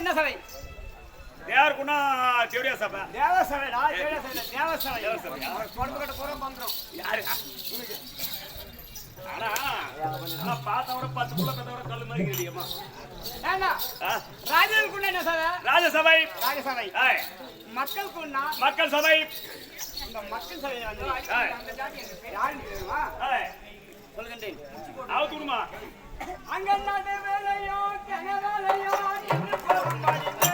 என்ன சபை? தேவர்குணா தேவடியா சபை. தேவ சபைடா தேவ சபை தேவ சபை குழம்பு கட்ட பூரா பண்றோம் யாரு? ஆனா ஆனா பார்த்தவரை பத்து புள்ள கதவரை கல் மாதிரி கேட்டியம்மா ராஜனுக்குள்ள என்ன சபை? ராஜசபை. ராஜசபை. மக்களுக்குன்னா மக்கள் சபை. இந்த மக்கள் சபை வந்து யாருன்னு தெரியுமா? சொல்லுங்க அவத்துக்குமா அங்க நடுவேலையோ கனவேலையோ என்று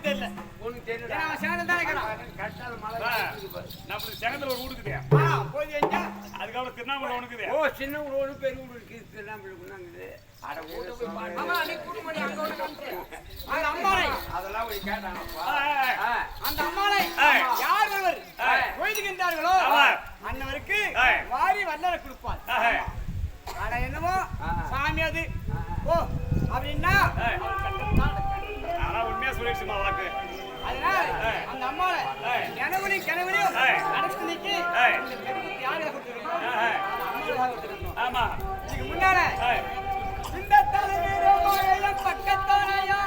தெரியல. தெரியல சேனல் தான் நம்மளுக்கு ஒரு ஊடுக்குதே அதுக்கப்புறம் திருவண்ணாமலை உனக்குதே ஓ சின்ன ஊர் ஒன்று பெரிய ஊர் இருக்குது திருவண்ணாமலை. உண்ணாங்குது அட ஊட்ட அதெல்லாம் அந்த அம்மாளை. யார் ஒருவர்? கோயிலுக்கு இருந்தார்களோ வாரி வல்லரை கொடுப்பான் அட என்னமோ? சாமி அது. ஓ அப்படின்னா? உண்மையா சொல்லிடுச்சுமா வாக்கு. அதனால அந்த அம்மாவை கிணவனையும் கிணவனையும் அடைச்சு நிக்கி இந்த கிணவனுக்கு யாரையா கொடுத்துருக்கோம் ஆமா. இதுக்கு முன்னால இந்த தலைவரோ பக்கத்தாரையா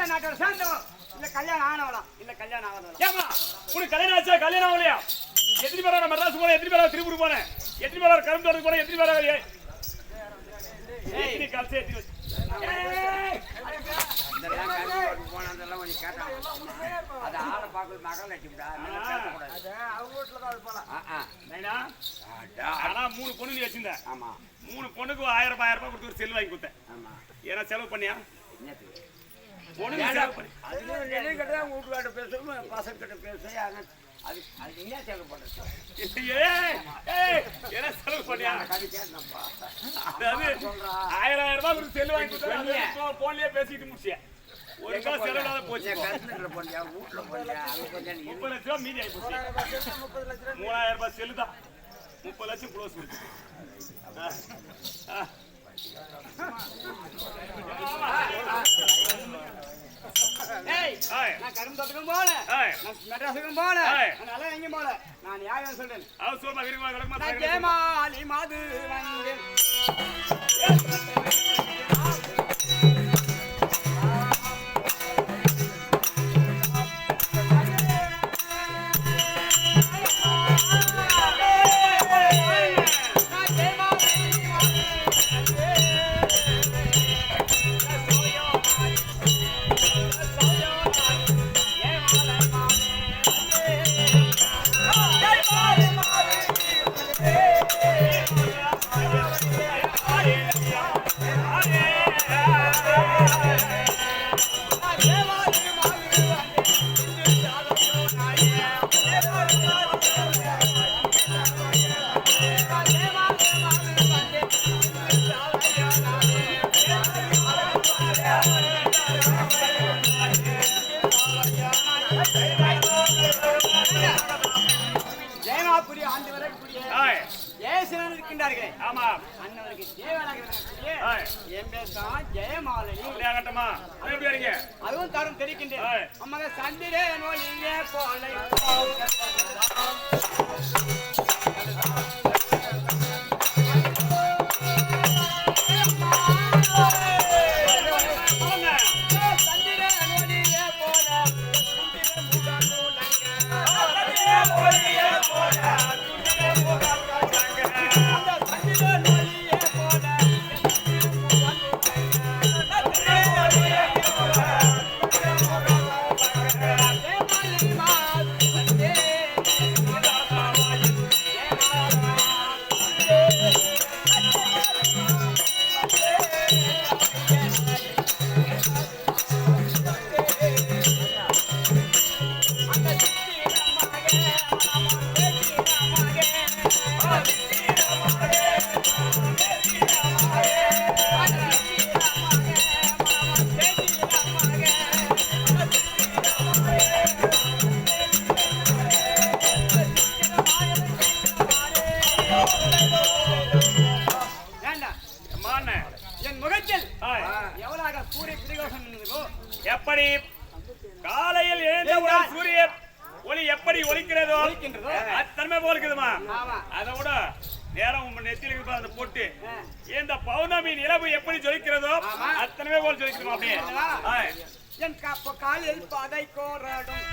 எந்த நாட்டோட சேர்ந்தவன் இல்ல கல்யாணம் ஆனவனா இல்ல கல்யாணம் ஆகணும் ஏமா உனக்கு கல்யாணம் ஆச்சா கல்யாணம் ஆகலையா? எத்தனை பேரா மெட்ராஸ் போனேன் எத்தனை பேரா திருப்பூர் போனேன்? எத்தனை பேரா கரும்பு தோட்டத்துக்கு போனேன் எத்தனை பேரா எத்தனை கலசை எத்தனை மூணு பொண்ணு நீ ஆமா. மூணு பொண்ணுக்கு ஆயிரம் ரூபாய் ஆயிரம் கொடுத்து ஒரு செல் வாங்கி கொடுத்தேன். ஏன்னா செலவு பண்ணியா? நிலை கிட்ட தான் வீட்டுக்காட்ட பேசணும் பசங்க கிட்ட பேச அது அது என்ன செலவு பண்ணுறது ஏய், ஏய், என்ன செலவு பண்ணியா? அதாவது சொல்றா. ஆயிரம் ஆயிரம் ரூபாய் கொடுத்து செல் வாங்கி கொடுத்தா போன்லயே பேசிட்டு முடிச்சியா? ஒரு காசு செலவு இல்லாத போன? போச்சு போனியா? வீட்டுல போனியா? முப்பது லட்சம் ரூபாய் மீதி ஆகி போச்சு. முப்பது லட்சம் ரூபாய் மூணாயிரம் ரூபாய் செல்லு தான் முப்பது லட்சம் க்ளோஸ் ஏய் நான் கரும்பு தோட்டத்துக்கும் போல. நான் மெட்ராஸுக்கும் போல. நான் நல்லா எங்கேயும் போல. நான் நியாயம் சொல்றேன்? அவர் சொல்மா விரும்பா விளக்கமா நான் ஜெயமாலி மாது நெத்தியில இருப்ப அந்த பொட்டு. இந்த பௌர்ணமி நிலவு எப்படி ஜொலிக்கிறதோ ஆமா. அத்தனமே போல ஜொலிக்குதுமா அப்படியே. என் காலில் பதை கோரடும்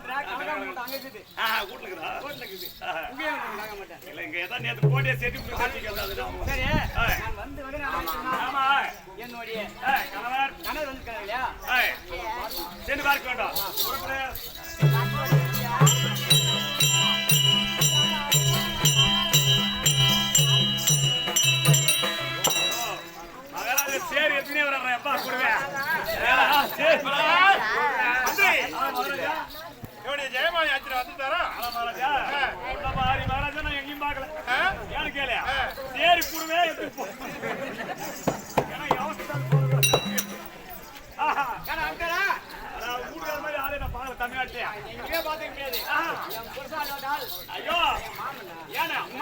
வீட்டுல இருக்குதா. இல்ல இங்க நேத்து போட்டியா அதுதான் சரி, நான் பார்க்கல தமிழ்நாட்டிலே ஐயோ. எனக்கு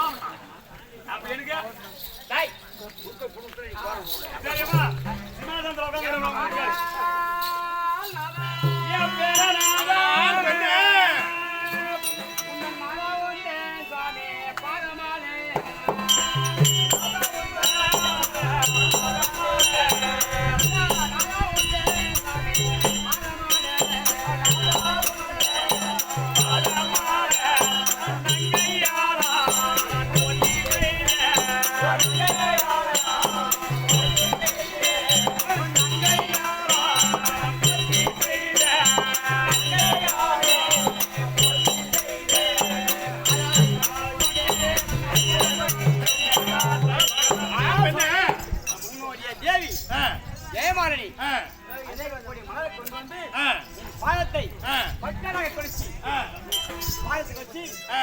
வச்சு ஆ.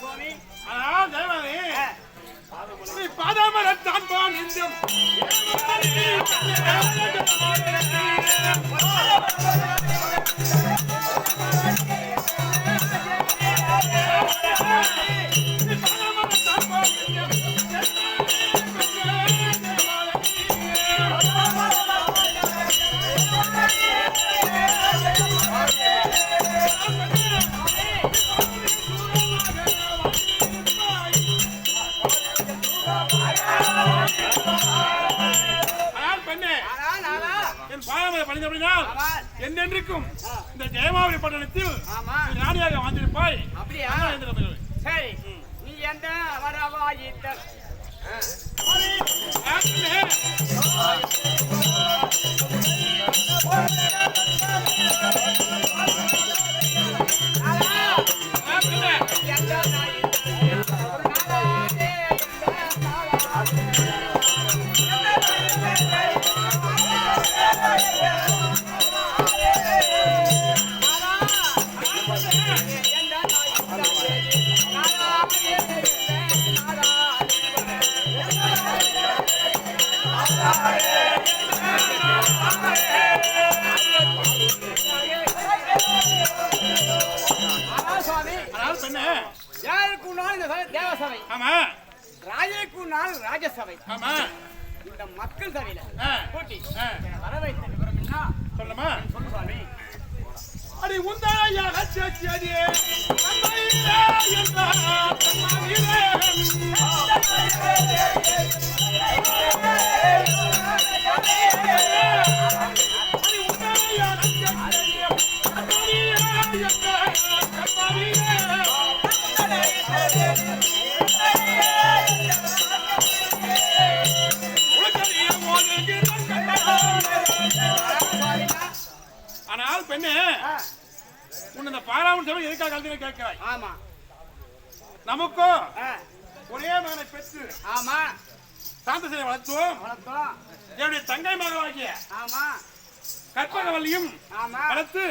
சுவாமி ஆனால் ஜெயமாலி, ஆ, நீ பாதாமரம் தான்பான் பட்டணத்தில் ராணியாக வந்திருப்பாய் அப்படியா. சரி நீ எந்த. எந்த சபை ஆமா. ராஜைக்கு நாள் ராஜசபை. ஆமா. இந்த மக்கள் சபையில. கூட்டி ஆ. என்னை வர வைத்த விவரம் என்ன சொல்லுமா சொல்லு சுவாமி அடி சேச்சியடியே அம்மையிலே என்றார்? அம்மாவிலே. இந்த பாராமன் சபை எதுக்காக கலந்து கேட்கிறாய்? ஆமா. நமக்கும் ஒரே மகனை பெற்று ஆமா. சாந்த சிலை வளர்த்துவோம் வளர்த்தோம். என்னுடைய தங்கை மகவாகிய ஆமா. கற்பகவல்லியும் ஆமா. வளர்த்து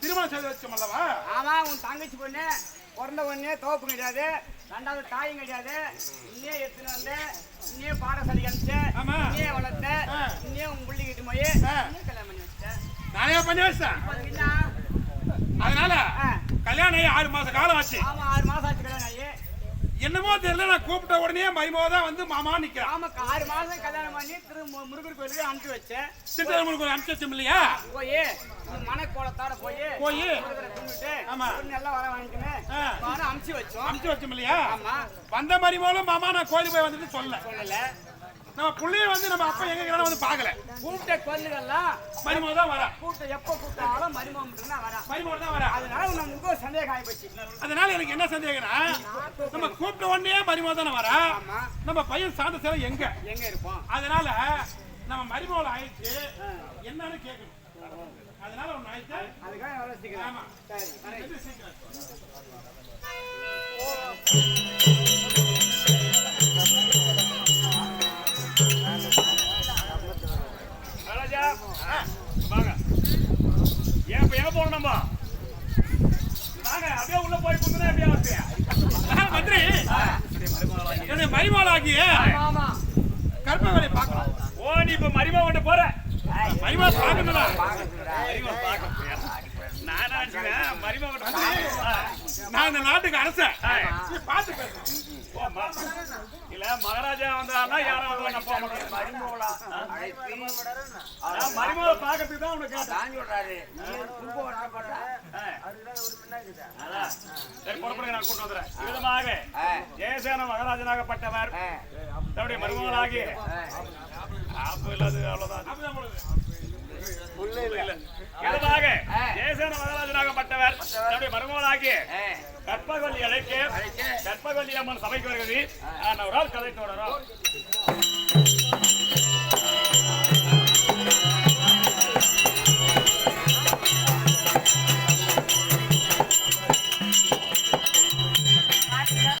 திருமணம் செய்து வச்சோம் அல்லவா? ஆமா உன் தங்கச்சி பொண்ணு பிறந்த உடனே தோப்பு கிடையாது ரெண்டாவது தாயும் கிடையாது இன்னே எடுத்துன்னு வந்து இன்னே பாடசாலைக்கு அனுப்பிச்சு. இன்னே வளர்த்த. இன்னே உன் புள்ளிக்கிட்டு போய் கல்யாணம் பண்ணி வச்சேன் நானே பண்ணி வச்சேன். அதனால. கல்யாணம் ஆகி ஆறு மாச காலம் ஆச்சு. ஆமா ஆறு மாசம் ஆச்சு கல்யாணம் ஆகி. என்னமோ தெரியல நான் கூப்பிட்ட உடனே மருமோ தான் வந்து மாமா நிக்கிறான். ஆமாக்கா ஆறு மாசம் கல்யாணம் பண்ணி திரு முருகர் கோயிலுக்கு அனுப்பி வச்சேன். சித்தரமுக்கு ஒரு அனுப்பிச்சோம் இல்லையா? போய் மனக்கோலத்தோட போய் போய். முருகரை கும்பிட்டு ஆமா. எல்லாம் வர வாங்கிக்கின்னு அனுப்பிச்சு வச்சோம். அனுப்பிச்சு வச்சோம் இல்லையா? ஆமா. வந்த மருமகளும் மாமா நான் கோயிலுக்கு போய் வந்துட்டு சொல்ல சொல்லல. நம்ம புள்ளைய வந்து நம்ம அப்பா எங்க இருக்கிறான்னு வந்து பார்க்கல. கூப்பிட்ட கொல்லுகள்லாம் மருமக தான் வரா. கூப்பிட்ட எப்போ கூப்பிட்டாலும் மருமகம் மட்டும்தான் வரா. மருமக தான் வரா. அதனால நமக்கு ஒரு சந்தேகம் ஆயிப்போச்சு. அதனால எனக்கு என்ன சந்தேகம்னா நம்ம கூப்பிட்ட உடனே மருமக தானே வரா. நம்ம பையன் சாந்த சிலை எங்க? எங்க இருப்போம் அதனால நம்ம மருமகள் ஆயிடுச்சு என்னன்னு கேட்கணும். அதனால ஒண்ணு ஆயிடுச்சு அதுக்காக எவ்வளவு சீக்கிரம். ஆமா. சரி சீக்கிரம். என்னுடைய மரிமோளாகிய ஆமா கற்பவரை பார்க்கலாம். ஓ நீ இப்ப மரிமாவட்ட போற? மரிமா பார்க்கணும்ல. மரிமா பார்க்க நானா மரிமாவட்ட நான் இந்த நாட்டுக்கு அரசன். நீ பார்த்து பேசு. இல்ல மகாராஜா வந்தாருன்னா யாரும் வருவாங்க போக மாட்டாங்க மருமகளா? மரிமாவை பார்க்கறதுக்கு தான் உனக்கு தான் சொல்றாரு. சரி புறப்படுங்க நான் கூட்டு வந்துடுறேன். விதமாக. ஜெயசேன மகாராஜனாகப்பட்டவர். தன்னுடைய மருமகளாகி ஆப்பு இல்லாது அவ்வளவுதான். இதுவாக தேசன மகராஜனாகப்பட்டவர். தன்னுடைய மருமகளாகிய கற்பகவல்லி அழைக்க கற்பகொல்லி அம்மன் சபைக்கு வருகிறது நான் ஒரு ஆள் கதை தொடரும்